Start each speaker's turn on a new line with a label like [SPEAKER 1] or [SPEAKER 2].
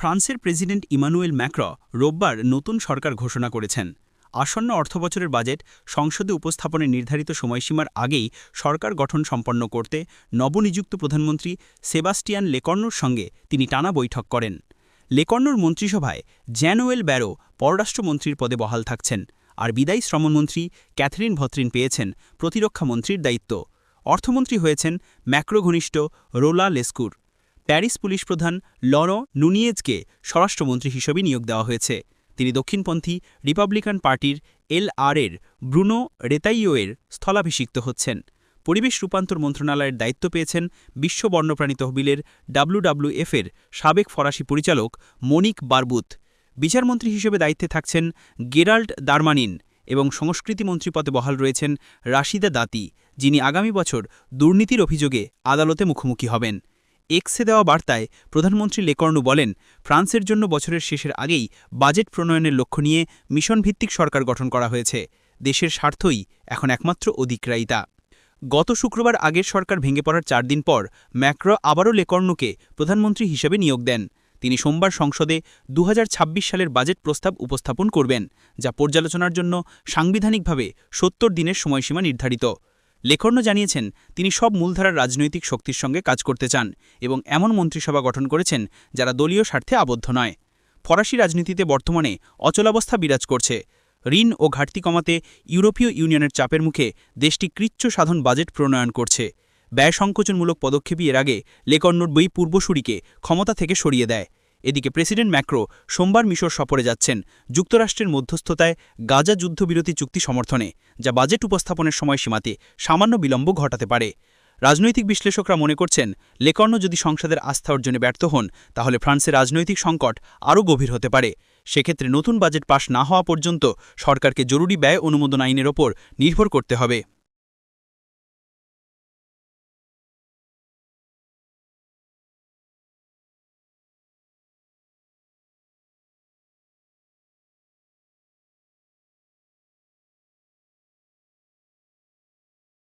[SPEAKER 1] ফ্রান্সের president Emmanuel ম্যাক্র রোববার নতুন সরকার ঘোষণা করেছেন। আসন্ন অর্থবছরের বাজেট সংসদে উপস্থাপনের নির্ধারিত সময়সীমার আগেই সরকার গঠন সম্পন্ন করতে নবনিযুক্ত প্রধানমন্ত্রী সেবাস্টিয়ান লেকর্নোর সঙ্গে তিনি টানা বৈঠক করেন। লেকর্নোর মন্ত্রিসভায় জ্যানোয়েল ব্যারো পররাষ্ট্রমন্ত্রীর পদে বহাল থাকছেন আর বিদায়ী শ্রমমন্ত্রী ক্যাথরিন ভত্রিন পেয়েছেন প্রতিরক্ষা মন্ত্রীর দায়িত্ব। অর্থমন্ত্রী হয়েছেন ম্যাক্রো ঘনিষ্ঠ রোলা লেস্কুর। প্যারিস পুলিশ প্রধান লরো নুনিয়েজকে স্বরাষ্ট্রমন্ত্রী হিসেবে নিয়োগ দেওয়া হয়েছে। তিনি দক্ষিণপন্থী রিপাবলিকান পার্টির এলআরএর ব্রুনো রেতাইয়োয়ের স্থলাভিষিক্ত হচ্ছেন। পরিবেশ রূপান্তর মন্ত্রণালয়ের দায়িত্ব পেয়েছেন বিশ্ব বন্যপ্রাণী তহবিলের ডাব্লুডাব্লুএফের সাবেক ফরাসি পরিচালক মনিক বারবুত। বিচারমন্ত্রী হিসেবে দায়িত্বে থাকছেন গেরাল্ড দারমানিন এবং সংস্কৃতিমন্ত্রী পদে বহাল রয়েছেন রাশিদা দাতি, যিনি আগামী বছর দুর্নীতির অভিযোগে আদালতে মুখোমুখি হবেন। এক্সে দেওয়া বার্তায় প্রধানমন্ত্রী লেকর্নু বলেন, ফ্রান্সের জন্য বছরের শেষের আগেই বাজেট প্রণয়নের লক্ষ্য নিয়ে মিশনভিত্তিক সরকার গঠন করা হয়েছে। দেশের স্বার্থই এখন একমাত্র অধিগ্রায়িতা গত শুক্রবার আগের সরকার ভেঙে পড়ার চার দিন পর ম্যাক্রো আবারও লেকর্নুকে প্রধানমন্ত্রী হিসেবে নিয়োগ দেন। তিনি সোমবার সংসদে দু হাজার ছাব্বিশ সালের বাজেট প্রস্তাব উপস্থাপন করবেন, যা পর্যালোচনার জন্য সাংবিধানিকভাবে সত্তর দিনের সময়সীমা নির্ধারিত। লেখর্ণ জানিয়েছেন, তিনি সব মূলধারার রাজনৈতিক শক্তির সঙ্গে কাজ করতে চান এবং এমন মন্ত্রিসভা গঠন করেছেন যারা দলীয় স্বার্থে আবদ্ধ নয়। ফরাসি রাজনীতিতে বর্তমানে অচলাবস্থা বিরাজ করছে। ঋণ ও ঘাটতি কমাতে ইউরোপীয় ইউনিয়নের চাপের মুখে দেশটি কৃচ্ছ সাধন বাজেট প্রণয়ন করছে। ব্যয় সংকোচনমূলক পদক্ষেপই এর আগে লেকর্নোর বই পূর্বসূরিকে ক্ষমতা থেকে সরিয়ে দেয়। এদিকে প্রেসিডেন্ট ম্যাক্রো সোমবার মিশর সফরে যাচ্ছেন। যুক্তরাষ্ট্রের মধ্যস্থতায় গাজা যুদ্ধবিরতি চুক্তি সমর্থনে, যা বাজেট উপস্থাপনের সময়সীমাতে সামান্য বিলম্ব ঘটাতে পারে। রাজনৈতিক বিশ্লেষকরা মনে করছেন লেকর্ণ যদি সংসদের আস্থা অর্জনে ব্যর্থ হন, তাহলে ফ্রান্সের রাজনৈতিক সংকট আরও গভীর হতে পারে। সেক্ষেত্রে নতুন বাজেট পাশ না হওয়া পর্যন্ত সরকারকে জরুরি ব্যয় অনুমোদন আইনের ওপর নির্ভর করতে হবে।